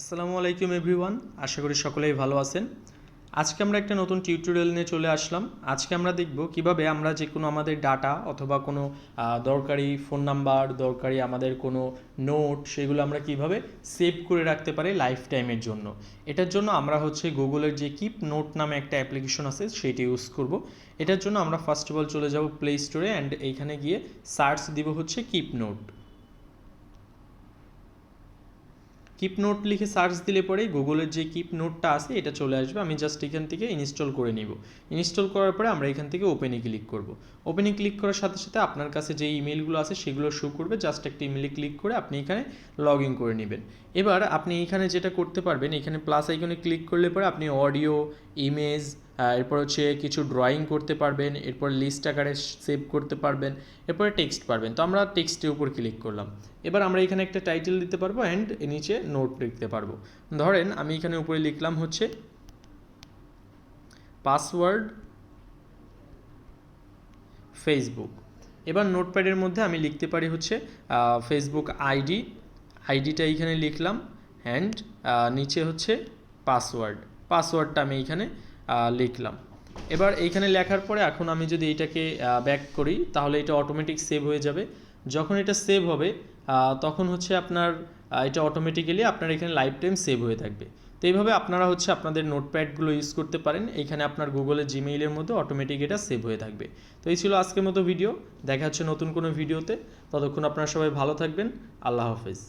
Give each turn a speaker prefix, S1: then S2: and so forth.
S1: আসসালামু আলাইকুম এভরিওয়ান, আশা করি সকলেই ভালো আছেন। আজকে আমরা একটা নতুন টিউটোরিয়াল নিয়ে চলে আসলাম। আজকে আমরা দেখব কীভাবে আমরা যে কোনো আমাদের ডাটা অথবা কোনো দরকারি ফোন নাম্বার দরকারি আমাদের কোনো নোট সেগুলো আমরা কীভাবে সেভ করে রাখতে পারি লাইফ টাইমের জন্য। এটার জন্য আমরা হচ্ছে গুগলের যে কিপ নোট নামে একটা অ্যাপ্লিকেশন আছে, সেটি ইউজ করব। এটার জন্য আমরা ফার্স্ট অফ অল চলে যাব প্লে স্টোরে অ্যান্ড এইখানে গিয়ে সার্চ দিব হচ্ছে কিপ নোট কিপ নোট লিখে সার্চ দিলে পরে গুগলের যে কিপ নোটটা আছে, এটা চলে আসবে। আমি জাস্ট এখান থেকে ইনস্টল করে নিব। ইনস্টল করার পরে আমরা এখান থেকে ওপেনে ক্লিক করব। ওপেনে ক্লিক করার সাথে সাথে আপনার কাছে যে ইমেলগুলো আছে, সেগুলো শো করবে। জাস্ট একটা ইমেলে ক্লিক করে আপনি এখানে লগ ইন করে নেবেন। এবার আপনি এখানে যেটা করতে পারবেন, এখানে প্লাস আইকনে ক্লিক করলে পরে আপনি অডিও ইমেজ এরপর হচ্ছে কিছু ড্রয়িং করতে পারবেন, এরপর লিস্ট আকারে সেভ করতে পারবেন, এরপরে টেক্সট পারবেন। তো আমরা টেক্সটের উপর ক্লিক করলাম। এবার আমরা এখানে একটা টাইটেল দিতে পারব অ্যান্ড নিচে নোট লিখতে পারব। ধরেন আমি এখানে উপরে লিখলাম হচ্ছে পাসওয়ার্ড ফেসবুক এবার নোটপ্যাডের মধ্যে আমি লিখতে পারি হচ্ছে ফেসবুক আইডি আইডিটা এইখানে লিখলাম অ্যান্ড নিচে হচ্ছে পাসওয়ার্ড পাসওয়ার্ডটা আমি এইখানে লিখলাম। এবার এইখানে লেখার পরে এখন আমি যদি এটাকে ব্যাক করি, তাহলে এটা অটোমেটিক সেভ হয়ে যাবে। যখন এটা সেভ হবে তখন হচ্ছে আপনার এটা অটোমেটিক্যালি আপনার এখানে লাইফ টাইম সেভ হয়ে থাকবে। তো এইভাবে আপনারা হচ্ছে আপনাদের নোটপ্যাডগুলো ইউজ করতে পারেন। এখানে আপনার গুগলের জিমেইলের মধ্যে অটোমেটিক এটা সেভ হয়ে থাকবে। তো এই ছিল আজকের মতো ভিডিও দেখা হচ্ছে নতুন কোনো ভিডিওতে ততক্ষণ আপনারা সবাই ভালো থাকবেন। আল্লাহ হাফেজ।